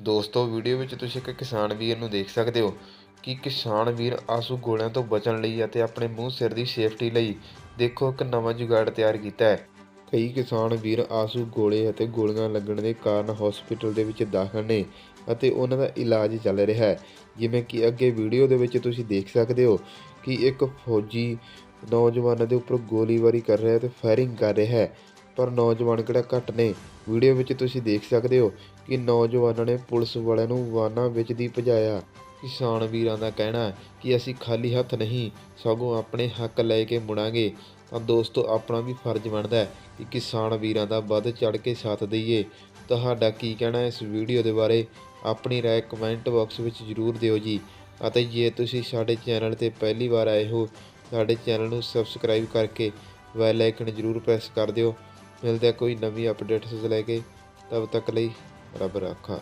ਦੋਸਤੋ ਵੀਡੀਓ ਵਿੱਚ ਤੁਸੀਂ ਇੱਕ ਕਿਸਾਨ ਵੀਰ ਨੂੰ ਦੇਖ ਸਕਦੇ ਹੋ ਕਿ ਕਿਸਾਨ ਵੀਰ ਆਸੂ ਗੋਲਿਆਂ ਤੋਂ ਬਚਣ ਲਈ ਅਤੇ ਆਪਣੇ ਮੂੰਹ ਸਿਰ ਦੀ ਸੇਫਟੀ ਲਈ ਦੇਖੋ ਇੱਕ ਨਵਾਂ ਜੁਗਾੜ ਤਿਆਰ ਕੀਤਾ ਹੈ। ਕਈ ਕਿਸਾਨ ਵੀਰ ਆਸੂ ਗੋਲੇ ਅਤੇ ਗੋਲੀਆਂ ਲੱਗਣ ਦੇ ਕਾਰਨ ਹਸਪੀਟਲ ਦੇ ਵਿੱਚ ਦਾਖਲ ਨੇ ਅਤੇ ਉਹਨਾਂ ਦਾ ਇਲਾਜ ਚੱਲ ਰਿਹਾ ਹੈ। ਜਿਵੇਂ ਕਿ ਅੱਗੇ ਵੀਡੀਓ ਦੇ ਵਿੱਚ ਤੁਸੀਂ ਦੇਖ ਸਕਦੇ ਹੋ ਕਿ ਇੱਕ ਫੌਜੀ ਨੌਜਵਾਨ ਦੇ ਉੱਪਰ ਗੋਲੀਬਾਰੀ ਕਰ ਰਿਹਾ ਹੈ ਤੇ ਫਾਇਰਿੰਗ ਕਰ ਰਿਹਾ ਹੈ। ਪਰ ਨੌਜਵਾਨ ਕਿਹੜਾ ਘੱਟ ਨੇ? ਵੀਡੀਓ ਵਿੱਚ ਤੁਸੀਂ ਦੇਖ ਸਕਦੇ ਹੋ ਕਿ ਨੌਜਵਾਨਾਂ ਨੇ ਪੁਲਿਸ ਵਾਲਿਆਂ ਨੂੰ ਵਾਹਨਾਂ ਵਿੱਚ ਦੀ ਭਜਾਇਆ। ਕਿਸਾਨ ਵੀਰਾਂ ਦਾ ਕਹਿਣਾ ਹੈ ਕਿ ਅਸੀਂ ਖਾਲੀ ਹੱਥ ਨਹੀਂ, ਸਗੋਂ ਆਪਣੇ ਹੱਕ ਲੈ ਕੇ ਮੁੜਾਂਗੇ। ਤਾਂ ਦੋਸਤੋ, ਆਪਣਾ ਵੀ ਫਰਜ਼ ਬਣਦਾ ਹੈ ਕਿ ਕਿਸਾਨ ਵੀਰਾਂ ਦਾ ਵੱਧ ਚੜ ਕੇ ਸਾਥ ਦਈਏ। ਤੁਹਾਡਾ ਕੀ ਕਹਿਣਾ ਹੈ ਇਸ ਵੀਡੀਓ ਦੇ ਬਾਰੇ? ਆਪਣੀ ਰਾਏ ਕਮੈਂਟ ਬਾਕਸ ਵਿੱਚ ਜ਼ਰੂਰ ਦਿਓ ਜੀ। ਅਤੇ ਜੇ ਤੁਸੀਂ ਸਾਡੇ ਚੈਨਲ ਤੇ ਪਹਿਲੀ ਵਾਰ ਆਏ ਹੋ, ਸਾਡੇ ਚੈਨਲ ਨੂੰ ਸਬਸਕ੍ਰਾਈਬ ਕਰਕੇ ਬੈਲ ਆਈਕਨ ਜ਼ਰੂਰ ਪ੍ਰੈਸ ਕਰ ਦਿਓ। ਮਿਲਦੇ ਕੋਈ ਨਵੀਂ ਅਪਡੇਟਸ ਲੈ ਕੇ ਤਬ ਤੱਕ ਲਈ ਰੱਬ ਰਾਖਾ।